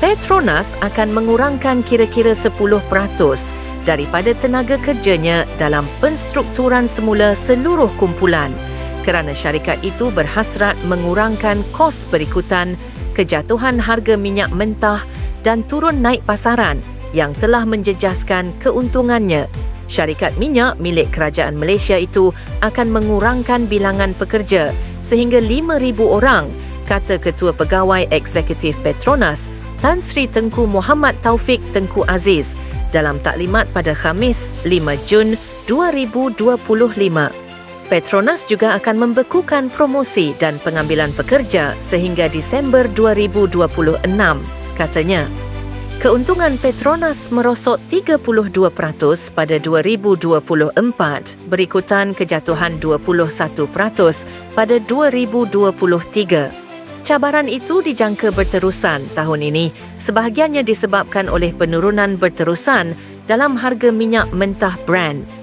Petronas akan mengurangkan kira-kira 10% daripada tenaga kerjanya dalam penstrukturan semula seluruh kumpulan kerana syarikat itu berhasrat mengurangkan kos berikutan kejatuhan harga minyak mentah dan turun naik pasaran yang telah menjejaskan keuntungannya. Syarikat minyak milik kerajaan Malaysia itu akan mengurangkan bilangan pekerja sehingga 5,000 orang, kata Ketua Pegawai Eksekutif Petronas, Tan Sri Tengku Muhammad Taufik Tengku Aziz dalam taklimat pada Khamis 5 Jun 2025. Petronas juga akan membekukan promosi dan pengambilan pekerja sehingga Disember 2026, katanya. Keuntungan Petronas merosot 32% pada 2024 berikutan kejatuhan 21% pada 2023. Cabaran itu dijangka berterusan tahun ini. Sebahagiannya disebabkan oleh penurunan berterusan dalam harga minyak mentah Brent